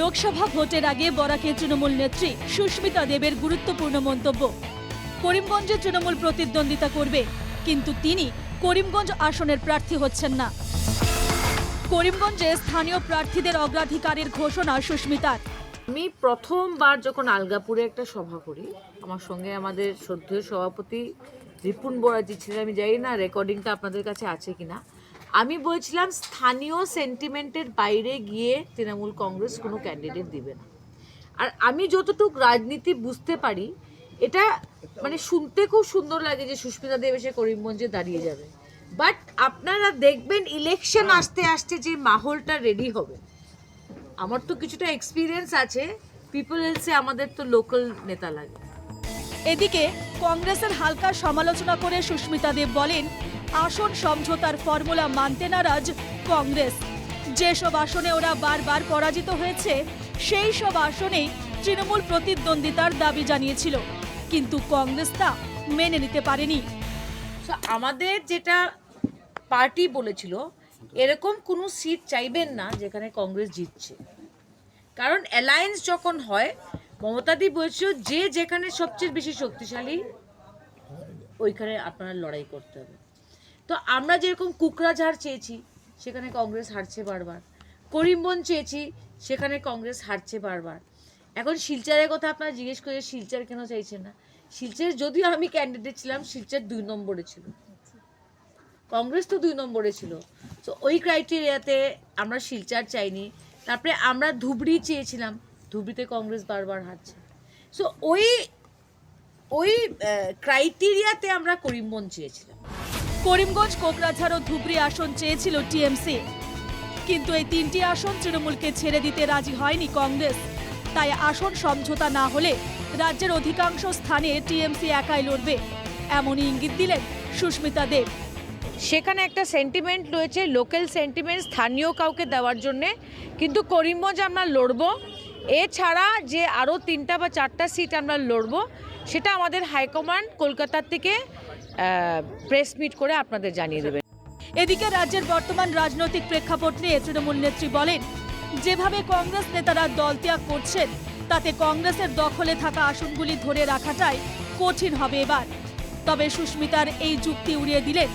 লোকসভা ভোটের আগে বরাকে তৃণমূল নেত্রী সুস্মিতা দেবের গুরুত্বপূর্ণ মন্তব্য। করিমগঞ্জে তৃণমূল প্রতিদ্বন্দ্বিতা করবে, কিন্তু তিনি করিমগঞ্জ আসনের প্রার্থী হচ্ছেন না। করিমগঞ্জে স্থানীয় প্রার্থীদের অগ্রাধিকারের ঘোষণা সুস্মিতার। আমি প্রথমবার যখন আলগাপুরে একটা সভা করি, আমার সঙ্গে আমাদের শ্রদ্ধেয় সভাপতি রিপুন বরাজি ছিলেন, আমি জানি না রেকর্ডিংটা আপনাদের কাছে আছে কিনা। আমি বলছিলাম স্থানীয় সেন্টিমেন্টের বাইরে গিয়ে তৃণমূল কংগ্রেস কোনো ক্যান্ডিডেট দিবে না। আর আমি যতটুকু রাজনীতি বুঝতে পারি এটা মানে শুনতে খুব সুন্দর লাগে যে সুস্মিতা দেব এসে করিমগঞ্জে দাঁড়িয়ে যাবে। বাট আপনারা দেখবেন ইলেকশন আসতে আসতে যে মাহলটা রেডি হবে। আমার তো কিছুটা এক্সপিরিয়েন্স আছে পিপল এলসে আমাদের তো লোকাল নেতা লাগে। এদিকে কংগ্রেসের হালকা সমালোচনা করে সুস্মিতা দেব বলেন আসন সমঝোতার ফর্মুলা মানতে নারাজ কংগ্রেস। যেসব আসনে ওরা বারবার পরাজিত হয়েছে, সেই সব আসনেই তৃণমূল প্রতিদ্বন্দ্বিতার দাবি জানিয়েছিল। কিন্তু কংগ্রেস তা মেনে নিতে পারেনি। আমাদের যেটা পার্টি বলেছিল, এরকম কোনো সিট চাইবেন না যেখানে কংগ্রেস জিতছে। কারণ অ্যালায়েন্স যখন হয় মমতাদি বলছিল যে যেখানে সবচেয়ে বেশি শক্তিশালী, ওইখানে আপনার লড়াই করতে হবে। তো আমরা যেরকম কুকরাঝাড় চেয়েছি, সেখানে কংগ্রেস হারছে বারবার। করিমগঞ্জ চেয়েছি, সেখানে কংগ্রেস হারছে বারবার। এখন শিলচারের কথা আপনারা জিজ্ঞেস করে শিলচার কেন চাইছেন না? শিলচর যদিও আমি ক্যান্ডিডেট ছিলাম, শিলচার দুই নম্বরে ছিল। কংগ্রেস তো দুই নম্বরে ছিল। তো ওই ক্রাইটেরিয়াতে আমরা শিলচার চাইনি। তারপরে আমরা ধুবড়ি চেয়েছিলাম, ধুবড়িতে কংগ্রেস বারবার হারছে। সো ওই ওই ক্রাইটেরিয়াতে আমরা করিমগঞ্জ চেয়েছিলাম। করিমগঞ্জ কোকরাঝাড় ও ধুবড়ি আসন চেয়েছিল টিএমসি। কিন্তু এই তিনটি আসন তৃণমূলকে ছেড়ে দিতে রাজি হয়নি কংগ্রেস। তাই আসন সমঝোতা না হলে রাজ্যের অধিকাংশ স্থানে টিএমসি একাই লড়বে। এমনই ইঙ্গিত দিলেন সুস্মিতা দেব। সেখানে একটা সেন্টিমেন্ট রয়েছে লোকাল সেন্টিমেন্ট স্থানীয় কাউকে দেওয়ার জন্যে। কিন্তু করিমগঞ্জ আমরা লড়বো। এছাড়া যে আরও তিনটা বা চারটা সিট আমরা লড়বো, সেটা আমাদের হাইকমান্ড কলকাতার থেকে প্রেস মিট করে আপনাদের জানিয়ে দেবে এদিকে রাজ্যের বর্তমান রাজনৈতিক প্রেক্ষাপট নিয়ে তৃণমূল নেত্রী বলেন, যেভাবে কংগ্রেস নেতারা দলত্যাগ করছেন, তাতে কংগ্রেসের দখলে থাকা আসনগুলি ধরে রাখাটাই কঠিন হবে এবার। তবে সুস্মিতার এই যুক্তি উড়িয়ে দিলেন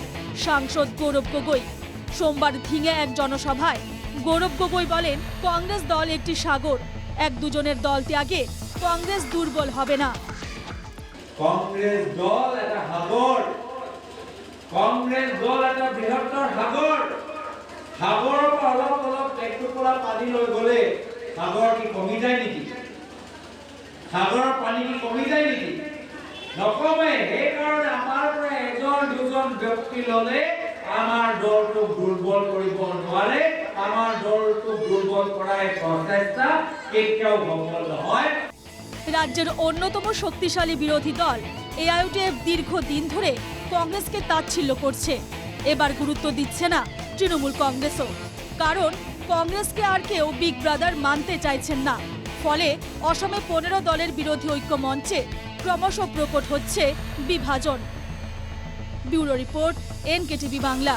সাংসদ গৌরব গগৈ। সোমবার ধিঙে এক জনসভায় গৌরব গগৈ বলেন, কংগ্রেস দল একটি সাগর, এক দুজনের দল ত্যাগে কংগ্রেস দুর্বল হবে না। কংগ্ৰেস দল একটা সাগৰ কংগ্ৰেছ দল এটা বৃহত্তৰ সাগৰ। সাগৰৰ পৰা অলপ অলপ টেকটোপোলা পানী লৈ গ'লে সাগৰ কি কমি যায় নেকি? সাগৰৰ পানী কি কমি যায় নেকি? নকমে সেইকাৰণে আমাৰ পৰা এজন দুজন ব্যক্তি ল'লে আমাৰ দলটোক দুৰ্বল কৰিব নোৱাৰে। আমাৰ দলটোক দুৰ্বল কৰাৰ এই প্ৰচেষ্টা কেতিয়াও সফল নহয়। রাজ্যের অন্যতম শক্তিশালী বিরোধী দল। এআইউটিএফ দীর্ঘদিন ধরে কংগ্রেসকে তাচ্ছিল্য করছে। এবার গুরুত্ব দিচ্ছে না তৃণমূল কংগ্রেসও। কারণ কংগ্রেসকে আর কেউ বিগ ব্রাদার মানতে চাইছেন না। ফলে অসমে পনেরো দলের বিরোধী ঐক্য মঞ্চে ক্রমশ প্রকট হচ্ছে বিভাজন। Bureau report, NKTV Bangla.